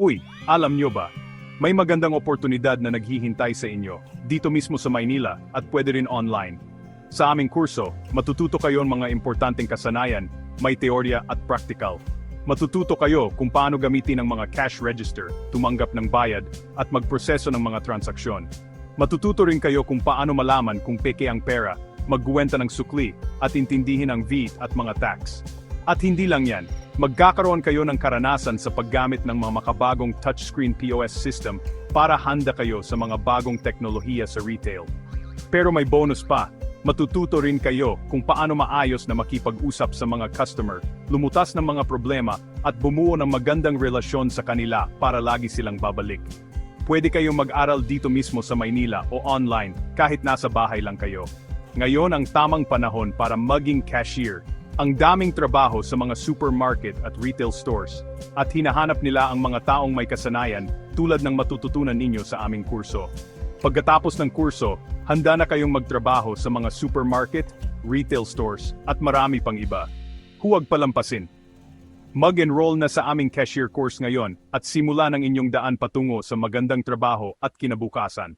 Uy, alam nyo ba? May magandang oportunidad na naghihintay sa inyo, dito mismo sa Maynila, at pwede rin online. Sa aming kurso, matututo kayo ng mga importanteng kasanayan, may teorya at practical. Matututo kayo kung paano gamitin ang mga cash register, tumanggap ng bayad, at magproseso ng mga transaksyon. Matututo rin kayo kung paano malaman kung peke ang pera, magguwenta ng sukli, at intindihin ang VAT at mga tax. At hindi lang yan, magkakaroon kayo ng karanasan sa paggamit ng mga makabagong touchscreen POS system para handa kayo sa mga bagong teknolohiya sa retail. Pero may bonus pa, matututo rin kayo kung paano maayos na makipag-usap sa mga customer, lumutas ng mga problema, at bumuo ng magandang relasyon sa kanila para lagi silang babalik. Pwede kayong mag-aral dito mismo sa Maynila o online kahit nasa bahay lang kayo. Ngayon ang tamang panahon para maging cashier. Ang daming trabaho sa mga supermarket at retail stores at hinahanap nila ang mga taong may kasanayan tulad ng matututunan ninyo sa aming kurso. Pagkatapos ng kurso, handa na kayong magtrabaho sa mga supermarket, retail stores at marami pang iba. Huwag palampasin. Mag-enroll na sa aming cashier course ngayon at simula ng inyong daan patungo sa magandang trabaho at kinabukasan.